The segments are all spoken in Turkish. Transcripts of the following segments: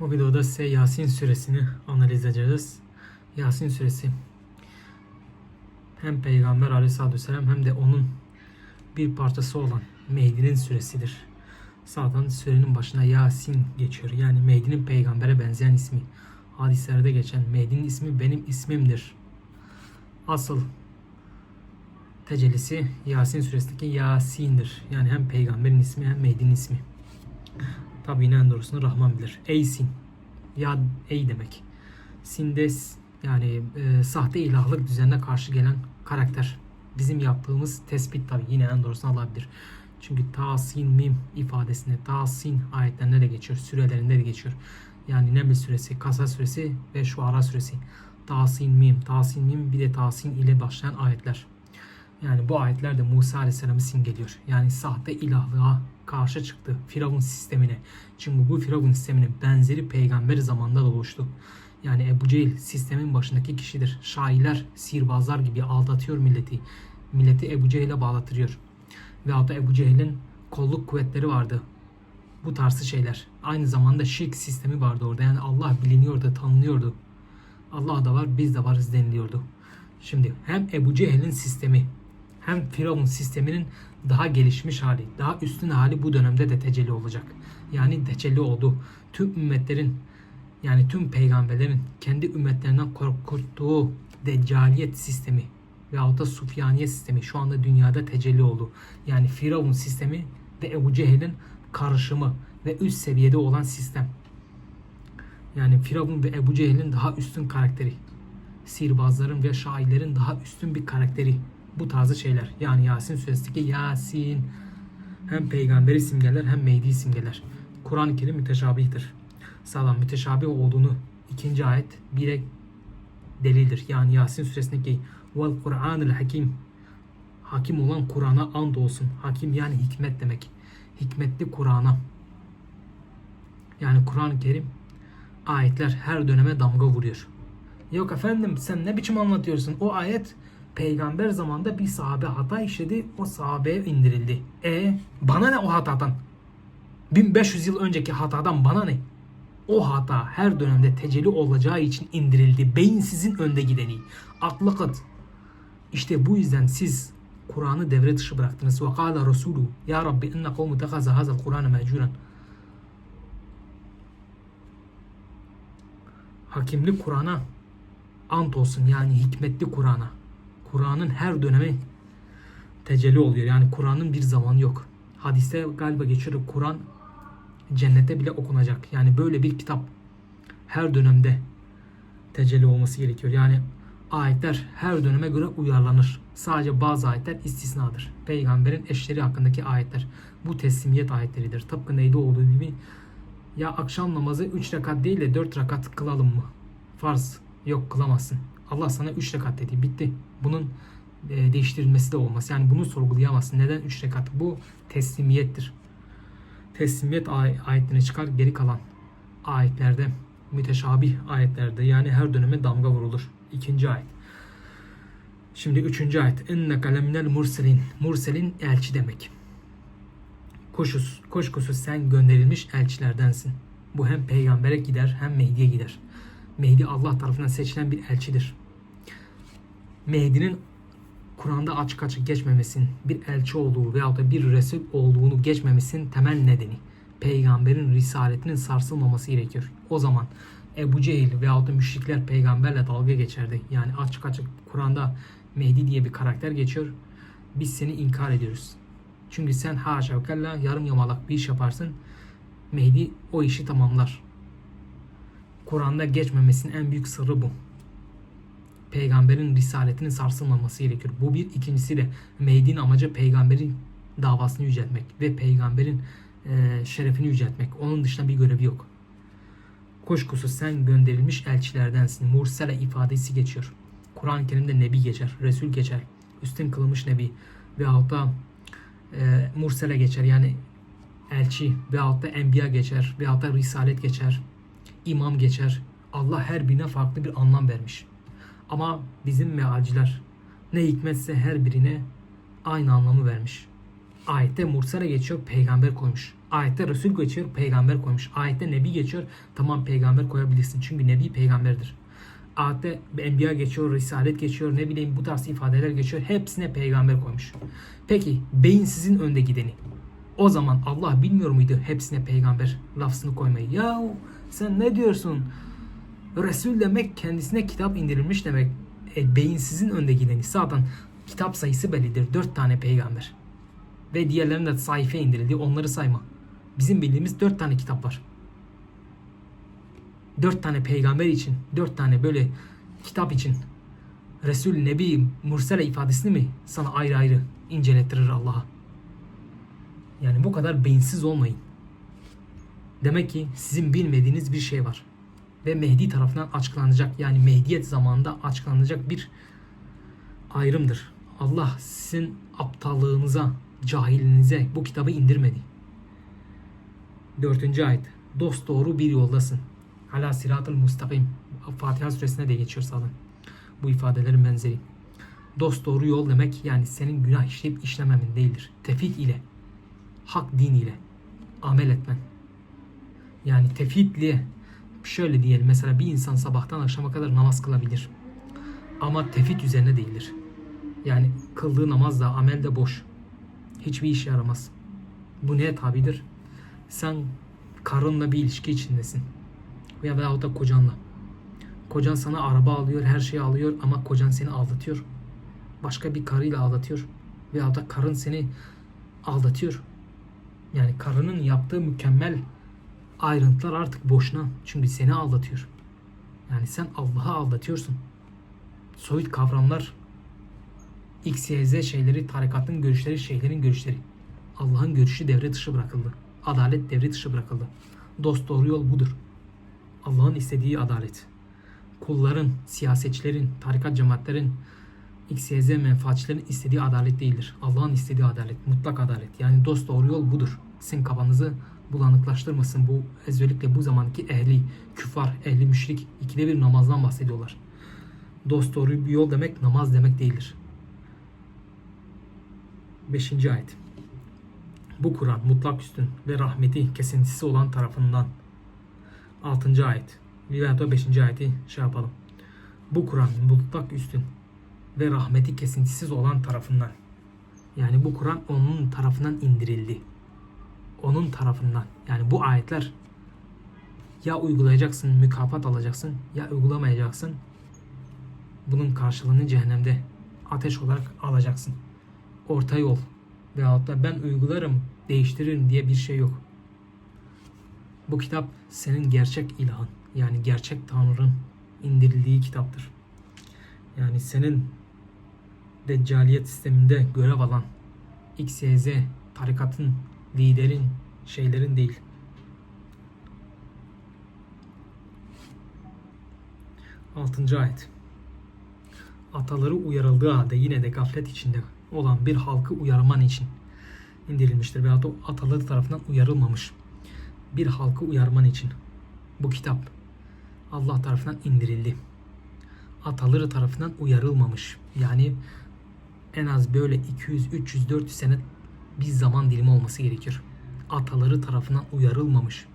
Bu videoda size Yasin suresini analiz edeceğiz. Yasin suresi hem Peygamber aleyhissalatü vesselam hem de onun bir parçası olan Mehdi'nin suresidir. Zaten surenin başına Yasin geçiyor. Yani Mehdi'nin peygambere benzeyen ismi. Hadislerde geçen Mehdi'nin ismi benim ismimdir. Asıl tecellisi Yasin suresindeki Yasin'dir. Yani hem peygamberin ismi hem Mehdi'nin ismi. Tabi yine en doğrusunu Rahman bilir. Ey sin. Ya ey demek. Sindes yani e, sahte ilahlık düzenine karşı gelen karakter. Bizim yaptığımız tespit tabi yine en doğrusunu Allah bilir. Çünkü ta sin mim ifadesinde ta sin ayetlerinde de geçiyor. Sürelerinde de geçiyor. Yani Neml suresi, Kasa suresi ve Şuara suresi. Ta sin mim, ta sin mim bir de ta sin ile başlayan ayetler. Yani bu ayetler de Musa Aleyhisselam'ı simgeliyor. Yani sahte ilahlığa karşı çıktı. Firavun sistemine. Çünkü bu Firavun sisteminin benzeri peygamber zamanında da oluştu. Yani Ebu Cehil sistemin başındaki kişidir. Şairler, sihirbazlar gibi aldatıyor milleti. Milleti Ebu Cehil'e bağlatırıyor. Veyahut da Ebu Cehil'in kolluk kuvvetleri vardı. Bu tarzı şeyler. Aynı zamanda şirk sistemi vardı orada. Yani Allah biliniyordu, tanınıyordu. Allah da var, biz de varız deniliyordu. Şimdi hem Ebu Cehil'in sistemi hem Firavun sisteminin daha gelişmiş hali, daha üstün hali bu dönemde de tecelli olacak. Yani tecelli oldu. Tüm ümmetlerin yani tüm peygamberlerin kendi ümmetlerinden korkuttuğu deccaliyet sistemi veyahut da Sufyaniye sistemi şu anda dünyada tecelli oldu. Yani Firavun sistemi ve Ebu Cehil'in karışımı ve üst seviyede olan sistem. Yani Firavun ve Ebu Cehil'in daha üstün karakteri. Sihirbazların ve şairlerin daha üstün bir karakteri. Bu tarzı şeyler. Yani Yasin suresindeki Yasin hem peygamberi simgeler hem Mehdi simgeler. Kur'an-ı Kerim müteşabihtir. Sağlam müteşabih olduğunu ikinci ayet bire delildir. Yani Yasin suresindeki vel Kur'anil hakim hakim olan Kur'an'a and olsun. Hakim yani hikmet demek. Hikmetli Kur'an'a. Yani Kur'an-ı Kerim ayetler her döneme damga vuruyor. Yok efendim sen ne biçim anlatıyorsun? O ayet peygamber zamanında bir sahabe hata işledi. O sahabeye indirildi. E bana ne o hatadan? 1500 yıl önceki hatadan bana ne? O hata her dönemde tecelli olacağı için indirildi. Beyinsizin önde gideni. Aklı kıt. İşte bu yüzden siz Kur'an'ı devre dışı bıraktınız. Ve kâle Resulü Ya Rabbi inne kavmu tehaza hazal Kur'an'ı mecburen. Hakimli Kur'an'a ant olsun yani hikmetli Kur'an'a. Kur'an'ın her dönemi tecelli oluyor. Yani Kur'an'ın bir zamanı yok. Hadiste galiba geçiyor Kur'an cennette bile okunacak. Yani böyle bir kitap her dönemde tecelli olması gerekiyor. Yani ayetler her döneme göre uyarlanır. Sadece bazı ayetler istisnadır. Peygamberin eşleri hakkındaki ayetler. Bu teslimiyet ayetleridir. Tıpkı neyde olduğu gibi ya akşam namazı 3 rekat değil de 4 rekat kılalım mı? Farz. Yok kılamazsın. Allah sana 3 rekat dedi. Bitti. Bunun e, değiştirilmesi de olmaz. Yani bunu sorgulayamazsın. Neden 3 rekat? Bu teslimiyettir. Teslimiyet ay- ayetlerine çıkar geri kalan ayetlerde müteşabih ayetlerde yani her döneme damga vurulur. İkinci ayet. Şimdi üçüncü ayet. İnneke leminel murselin. Murselin elçi demek. Kuşus, kuşkusuz sen gönderilmiş elçilerdensin. Bu hem peygambere gider hem Mehdi'ye gider. Mehdi Allah tarafından seçilen bir elçidir. Mehdi'nin Kur'an'da açık açık geçmemesinin bir elçi olduğu veyahut da bir Resul olduğunu geçmemesinin temel nedeni peygamberin risaletinin sarsılmaması gerekiyor. O zaman Ebu Cehil veyahut da müşrikler peygamberle dalga geçerdi. Yani açık açık Kur'an'da Mehdi diye bir karakter geçiyor. Biz seni inkar ediyoruz. Çünkü sen haşa ve yarım yamalak bir iş yaparsın. Mehdi o işi tamamlar. Kur'an'da geçmemesinin en büyük sırrı bu. Peygamberin risaletinin sarsılmaması gerekiyor. Bu bir. ikincisi de Mehdi'nin amacı peygamberin davasını yüceltmek ve peygamberin e, şerefini yüceltmek. Onun dışında bir görevi yok. Kuşkusuz sen gönderilmiş elçilerdensin. Mursele ifadesi geçiyor. Kur'an-ı Kerim'de Nebi geçer, Resul geçer. Üstün kılınmış Nebi veyahut da e, Mursele geçer. Yani elçi veyahut da enbiya geçer veyahut da risalet geçer. İmam geçer. Allah her birine farklı bir anlam vermiş. Ama bizim mealciler ne hikmetse her birine aynı anlamı vermiş. Ayette Mursele geçiyor, peygamber koymuş. Ayette Resul geçiyor, peygamber koymuş. Ayette Nebi geçiyor, tamam peygamber koyabilirsin. Çünkü Nebi peygamberdir. Ayette Enbiya geçiyor, Risalet geçiyor, ne bileyim bu tarz ifadeler geçiyor. Hepsine peygamber koymuş. Peki beyinsizin önde gideni. O zaman Allah bilmiyor muydu hepsine peygamber lafzını koymayı? Yahu sen ne diyorsun? Resul demek kendisine kitap indirilmiş demek. E, beyinsizin önde gideni. Zaten kitap sayısı bellidir. Dört tane peygamber. Ve diğerlerinin de sayfa indirildi. Onları sayma. Bizim bildiğimiz dört tane kitap var. Dört tane peygamber için, dört tane böyle kitap için Resul, Nebi, Mursele ifadesini mi sana ayrı ayrı incelettirir Allah'a? Yani bu kadar beyinsiz olmayın. Demek ki sizin bilmediğiniz bir şey var. Ve Mehdi tarafından açıklanacak yani Mehdiyet zamanında açıklanacak bir ayrımdır. Allah sizin aptallığınıza, cahilinize bu kitabı indirmedi. Dördüncü ayet. Dost doğru bir yoldasın. Hala sıratıl mustakim. Fatiha suresine de geçiyor zaten. Bu ifadelerin benzeri. Dost doğru yol demek yani senin günah işleyip işlememin değildir. Tefid ile, hak din ile amel etmen. Yani tefidli şöyle diyelim mesela bir insan sabahtan akşama kadar namaz kılabilir. Ama tefid üzerine değildir. Yani kıldığı namaz da amel de boş. Hiçbir işe yaramaz. Bu neye tabidir? Sen karınla bir ilişki içindesin. Veya veyahut da kocanla. Kocan sana araba alıyor, her şeyi alıyor ama kocan seni aldatıyor. Başka bir karıyla aldatıyor. Veyahut da karın seni aldatıyor. Yani karının yaptığı mükemmel ayrıntılar artık boşuna. Çünkü seni aldatıyor. Yani sen Allah'ı aldatıyorsun. Soyut kavramlar X, Y, Z şeyleri, tarikatın görüşleri, şeylerin görüşleri. Allah'ın görüşü devre dışı bırakıldı. Adalet devre dışı bırakıldı. Dost doğru yol budur. Allah'ın istediği adalet. Kulların, siyasetçilerin, tarikat cemaatlerin, X, Y, Z menfaatçilerin istediği adalet değildir. Allah'ın istediği adalet, mutlak adalet. Yani dost doğru yol budur. Sizin kafanızı bulanıklaştırmasın. Bu özellikle bu zamanki ehli, küfar, ehli müşrik ikide bir namazdan bahsediyorlar. Dost doğru bir yol demek namaz demek değildir. 5. ayet. Bu Kur'an mutlak üstün ve rahmeti kesintisi olan tarafından. 6. ayet. Veyahut da 5. ayeti şey yapalım. Bu Kur'an mutlak üstün ve rahmeti kesintisiz olan tarafından. Yani bu Kur'an onun tarafından indirildi. Onun tarafından. Yani bu ayetler ya uygulayacaksın, mükafat alacaksın ya uygulamayacaksın. Bunun karşılığını cehennemde ateş olarak alacaksın. Orta yol veyahut da ben uygularım, değiştiririm diye bir şey yok. Bu kitap senin gerçek ilahın yani gerçek Tanrı'nın indirildiği kitaptır. Yani senin deccaliyet sisteminde görev alan X, Y, Z tarikatın, liderin, şeylerin değil. Altıncı ayet. Ataları uyarıldığı halde yine de gaflet içinde olan bir halkı uyarman için indirilmiştir. Veyahut da ataları tarafından uyarılmamış bir halkı uyarman için bu kitap Allah tarafından indirildi. Ataları tarafından uyarılmamış. Yani en az böyle 200, 300, 400 sene bir zaman dilimi olması gerekir. Ataları tarafından uyarılmamış.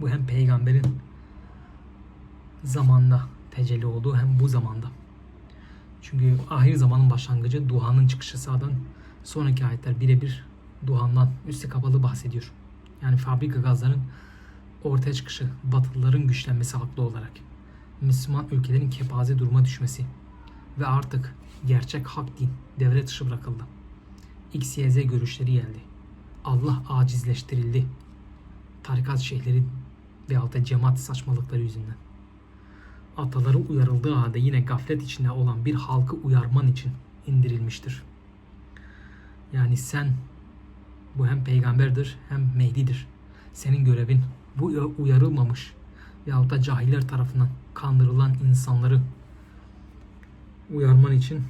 Bu hem peygamberin zamanda tecelli olduğu hem bu zamanda. Çünkü ahir zamanın başlangıcı duhanın çıkışı sağdan sonraki ayetler birebir duhandan üstü kapalı bahsediyor. Yani fabrika gazların ortaya çıkışı, batılıların güçlenmesi haklı olarak. Müslüman ülkelerin kepaze duruma düşmesi ve artık gerçek hak din devre dışı bırakıldı. X, Y, Z görüşleri geldi. Allah acizleştirildi. Tarikat şeyhleri veyahut da cemaat saçmalıkları yüzünden. Ataları uyarıldığı halde yine gaflet içinde olan bir halkı uyarman için indirilmiştir. Yani sen bu hem peygamberdir hem Mehdi'dir. Senin görevin bu uyarılmamış veyahut da cahiller tarafından kandırılan insanları uyarman için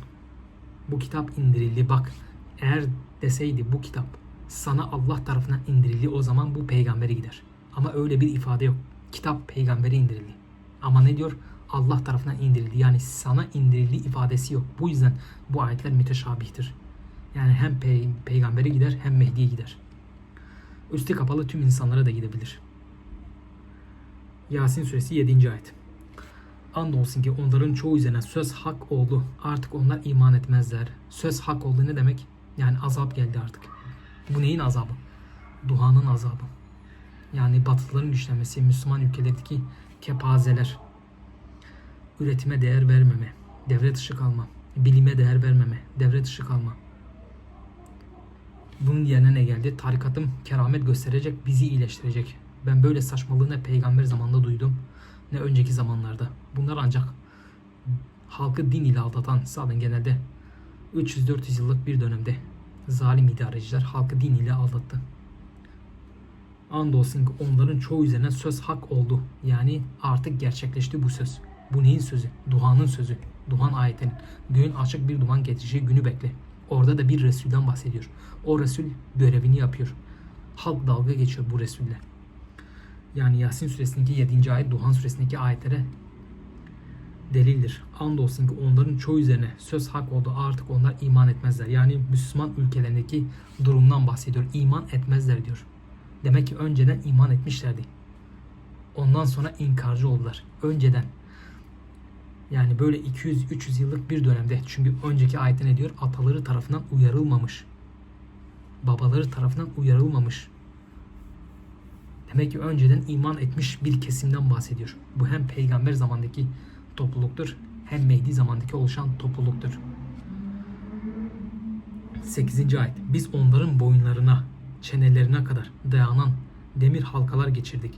bu kitap indirildi. Bak eğer deseydi bu kitap sana Allah tarafından indirildi o zaman bu peygambere gider. Ama öyle bir ifade yok. Kitap peygambere indirildi. Ama ne diyor? Allah tarafından indirildi. Yani sana indirildi ifadesi yok. Bu yüzden bu ayetler müteşabihtir. Yani hem pey peygambere gider hem Mehdi'ye gider. Üstü kapalı tüm insanlara da gidebilir. Yasin suresi 7. ayet. Andolsun ki onların çoğu üzerine söz hak oldu. Artık onlar iman etmezler. Söz hak oldu ne demek? Yani azap geldi artık. Bu neyin azabı? Duhanın azabı. Yani batılıların güçlenmesi, Müslüman ülkelerdeki kepazeler, üretime değer vermeme, devre dışı kalma, bilime değer vermeme, devre dışı kalma. Bunun yerine ne geldi? Tarikatım keramet gösterecek, bizi iyileştirecek. Ben böyle saçmalığı ne peygamber zamanında duydum ne önceki zamanlarda. Bunlar ancak halkı din ile aldatan zaten genelde 300-400 yıllık bir dönemde zalim idareciler halkı din ile aldattı. Andolsun ki onların çoğu üzerine söz hak oldu. Yani artık gerçekleşti bu söz. Bu neyin sözü? Duhanın sözü. Duhan ayetinin. Göğün açık bir duman getireceği günü bekle. Orada da bir Resul'den bahsediyor. O Resul görevini yapıyor. Halk dalga geçiyor bu Resul'le. Yani Yasin suresindeki 7. ayet Duhan suresindeki ayetlere delildir. Andolsun ki onların çoğu üzerine söz hak oldu artık onlar iman etmezler. Yani Müslüman ülkelerindeki durumdan bahsediyor. İman etmezler diyor. Demek ki önceden iman etmişlerdi. Ondan sonra inkarcı oldular. Önceden. Yani böyle 200-300 yıllık bir dönemde. Çünkü önceki ayette ne diyor? Ataları tarafından uyarılmamış. Babaları tarafından uyarılmamış. Demek ki önceden iman etmiş bir kesimden bahsediyor. Bu hem peygamber zamandaki topluluktur hem Mehdi zamandaki oluşan topluluktur. 8. ayet. Biz onların boyunlarına, çenelerine kadar dayanan demir halkalar geçirdik.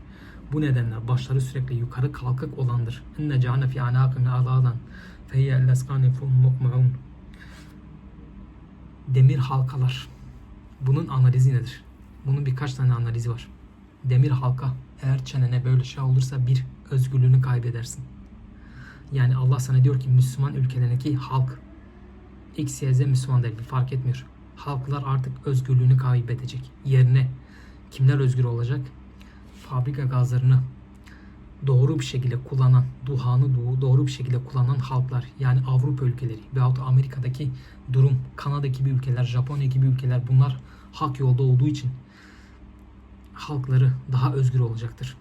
Bu nedenle başları sürekli yukarı kalkık olandır. İnne ceane fi anaqim aladan feyye elleskani mukmaun. Demir halkalar. Bunun analizi nedir? Bunun birkaç tane analizi var. Demir halka eğer çenene böyle şey olursa bir özgürlüğünü kaybedersin. Yani Allah sana diyor ki Müslüman ülkelerindeki halk X, Y, Z Müslüman değil fark etmiyor. Halklar artık özgürlüğünü kaybedecek. Yerine kimler özgür olacak? Fabrika gazlarını doğru bir şekilde kullanan, duhanı doğru bir şekilde kullanan halklar yani Avrupa ülkeleri veyahut Amerika'daki durum, Kanada gibi ülkeler, Japonya gibi ülkeler bunlar hak yolda olduğu için halkları daha özgür olacaktır.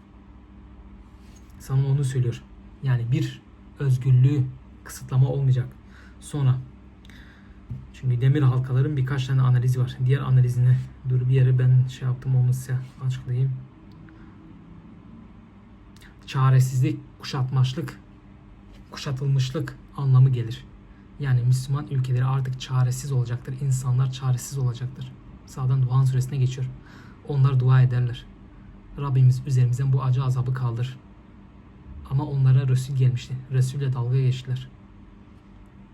Sana onu söylüyor. Yani bir özgürlüğü kısıtlama olmayacak. Sonra çünkü demir halkaların birkaç tane analizi var. Diğer analizine dur bir yere ben şey yaptım onu size açıklayayım. Çaresizlik, kuşatmaçlık, kuşatılmışlık anlamı gelir. Yani Müslüman ülkeleri artık çaresiz olacaktır. İnsanlar çaresiz olacaktır. Sağdan Duhan suresine geçiyor. Onlar dua ederler. Rabbimiz üzerimizden bu acı azabı kaldır. Ama onlara Resul gelmişti. Resul'le dalga geçtiler.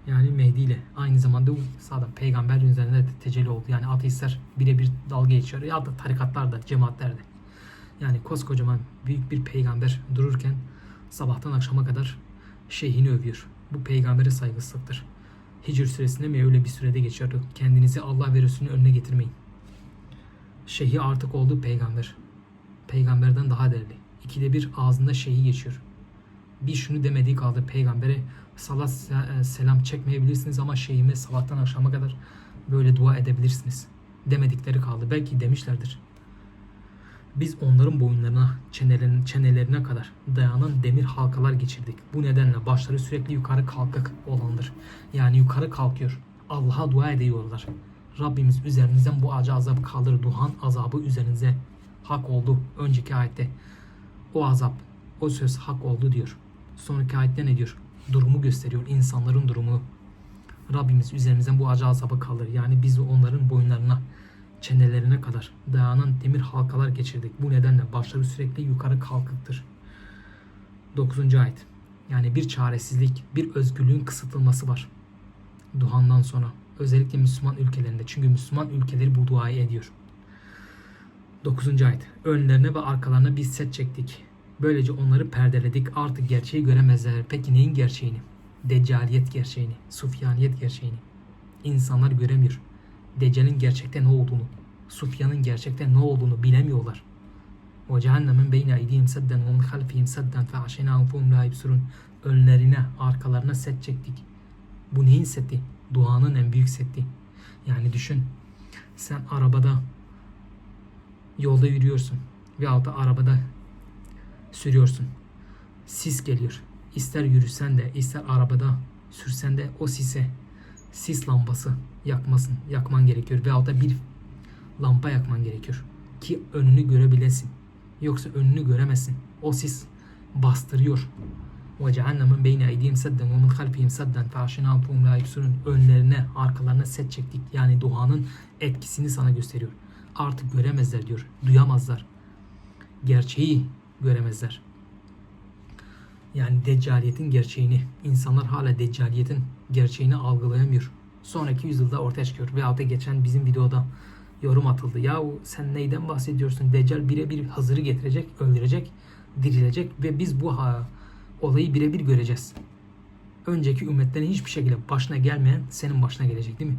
Yani Mehdi ile aynı zamanda sağda peygamber üzerinde de tecelli oldu. Yani ateistler birebir dalga geçiyor. Ya da tarikatlarda, cemaatlerde. Yani koskocaman büyük bir peygamber dururken sabahtan akşama kadar şeyhini övüyor. Bu peygambere saygısızlıktır. Hicr süresinde mi öyle bir sürede geçiyordu. Kendinizi Allah ve Resulünün önüne getirmeyin. Şeyhi artık oldu peygamber. Peygamberden daha değerli. İkide bir ağzında şeyhi geçiyor. Bir şunu demediği kaldı peygambere salat selam çekmeyebilirsiniz ama şeyime sabahtan akşama kadar böyle dua edebilirsiniz. Demedikleri kaldı. Belki demişlerdir. Biz onların boyunlarına, çenelerine, çenelerine kadar dayanan demir halkalar geçirdik. Bu nedenle başları sürekli yukarı kalkık olandır. Yani yukarı kalkıyor. Allah'a dua ediyorlar. Rabbimiz üzerinizden bu acı azap kaldır. Duhan azabı üzerinize hak oldu. Önceki ayette o azap, o söz hak oldu diyor. Sonraki ayette ne diyor? Durumu gösteriyor. insanların durumu. Rabbimiz üzerimizden bu acı azabı kalır. Yani biz onların boyunlarına, çenelerine kadar dayanan demir halkalar geçirdik. Bu nedenle başları sürekli yukarı kalkıktır. 9. ayet. Yani bir çaresizlik, bir özgürlüğün kısıtılması var. Duhandan sonra. Özellikle Müslüman ülkelerinde. Çünkü Müslüman ülkeleri bu duayı ediyor. 9. ayet. Önlerine ve arkalarına biz set çektik. Böylece onları perdeledik. Artık gerçeği göremezler. Peki neyin gerçeğini? Deccaliyet gerçeğini, Sufyaniyet gerçeğini. İnsanlar göremiyor. Deccal'in gerçekte ne olduğunu, Sufyan'ın gerçekte ne olduğunu bilemiyorlar. Ve beyne eydihim sedden ve min halfihim sedden fe aşenâhum fehum la yubsirun. Önlerine, arkalarına set çektik. Bu neyin seti? Duanın en büyük seti. Yani düşün. Sen arabada Yolda yürüyorsun veyahut da arabada sürüyorsun. Sis geliyor. İster yürüsen de ister arabada sürsen de o sise sis lambası yakmasın, yakman gerekiyor. Veyahut da bir lampa yakman gerekiyor. Ki önünü görebilesin. Yoksa önünü göremezsin. O sis bastırıyor. وَجَعَلْنَا مِنْ بَيْنَ اَيْدِيهِمْ سَدًّا وَمِنْ خَلْفِهِمْ سَدًّا فَاَحْشِنَاهُمْ لَا يُبْصِرُونَ Önlerine, arkalarına set çektik. Yani duanın etkisini sana gösteriyor. Artık göremezler diyor. Duyamazlar. Gerçeği göremezler. Yani deccaliyetin gerçeğini. insanlar hala deccaliyetin gerçeğini algılayamıyor. Sonraki yüzyılda ortaya çıkıyor. Veyahut da geçen bizim videoda yorum atıldı. Ya sen neyden bahsediyorsun? Deccal birebir Hızır'ı getirecek, öldürecek, dirilecek ve biz bu ha, olayı birebir göreceğiz. Önceki ümmetlerin hiçbir şekilde başına gelmeyen senin başına gelecek değil mi?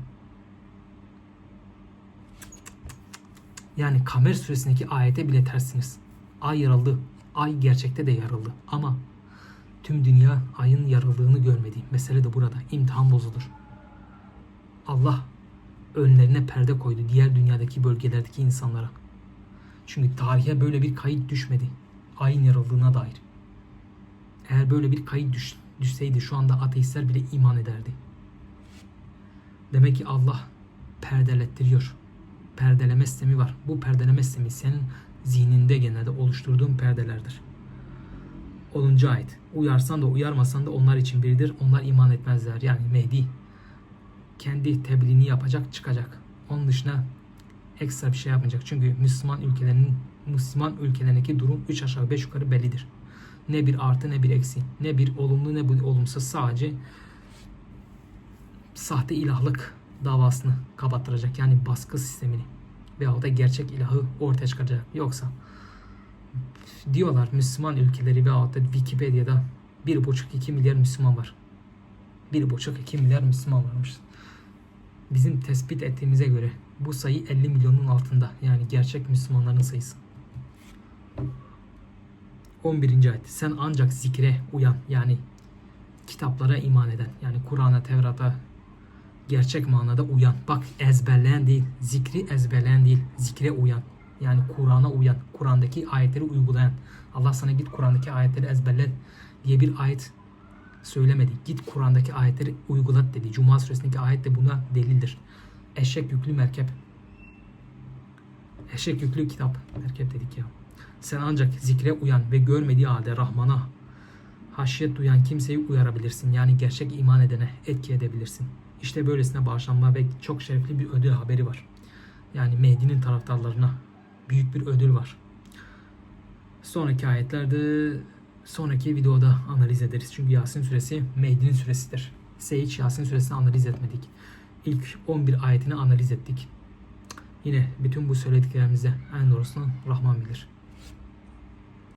Yani Kamer suresindeki ayete bile tersiniz. Ay yarıldı. Ay gerçekte de yarıldı. Ama tüm dünya ayın yarıldığını görmedi. Mesele de burada. İmtihan bozulur. Allah önlerine perde koydu diğer dünyadaki bölgelerdeki insanlara. Çünkü tarihe böyle bir kayıt düşmedi. Ayın yarıldığına dair. Eğer böyle bir kayıt düş, düşseydi şu anda ateistler bile iman ederdi. Demek ki Allah perdelettiriyor. Perdeleme sistemi var. Bu perdeleme sistemi senin zihninde genelde oluşturduğun perdelerdir. 10. ayet. Uyarsan da uyarmasan da onlar için biridir. Onlar iman etmezler. Yani Mehdi kendi tebliğini yapacak çıkacak. Onun dışında ekstra bir şey yapmayacak. Çünkü Müslüman ülkelerinin Müslüman ülkelerindeki durum 3 aşağı 5 yukarı bellidir. Ne bir artı ne bir eksi. Ne bir olumlu ne bir olumsuz. Sadece sahte ilahlık davasını kapattıracak. Yani baskı sistemini veyahut da gerçek ilahı ortaya çıkaracak. Yoksa diyorlar Müslüman ülkeleri veyahut da Wikipedia'da 1,5-2 milyar Müslüman var. 1,5-2 milyar Müslüman varmış. Bizim tespit ettiğimize göre bu sayı 50 milyonun altında. Yani gerçek Müslümanların sayısı. 11. ayet. Sen ancak zikre uyan. Yani kitaplara iman eden. Yani Kur'an'a, Tevrat'a gerçek manada uyan. Bak ezberleyen değil. Zikri ezberleyen değil. Zikre uyan. Yani Kur'an'a uyan. Kur'an'daki ayetleri uygulayan. Allah sana git Kur'an'daki ayetleri ezberle diye bir ayet söylemedi. Git Kur'an'daki ayetleri uygulat dedi. Cuma suresindeki ayet de buna delildir. Eşek yüklü merkep. Eşek yüklü kitap. Merkep dedik ya. Sen ancak zikre uyan ve görmediği halde Rahman'a haşyet duyan kimseyi uyarabilirsin. Yani gerçek iman edene etki edebilirsin. İşte böylesine bağışlanma ve çok şerefli bir ödül haberi var. Yani Mehdi'nin taraftarlarına büyük bir ödül var. Sonraki ayetlerde sonraki videoda analiz ederiz. Çünkü Yasin suresi Mehdi'nin suresidir. Ise hiç Yasin suresini analiz etmedik. İlk 11 ayetini analiz ettik. Yine bütün bu söylediklerimize en doğrusunu Rahman bilir.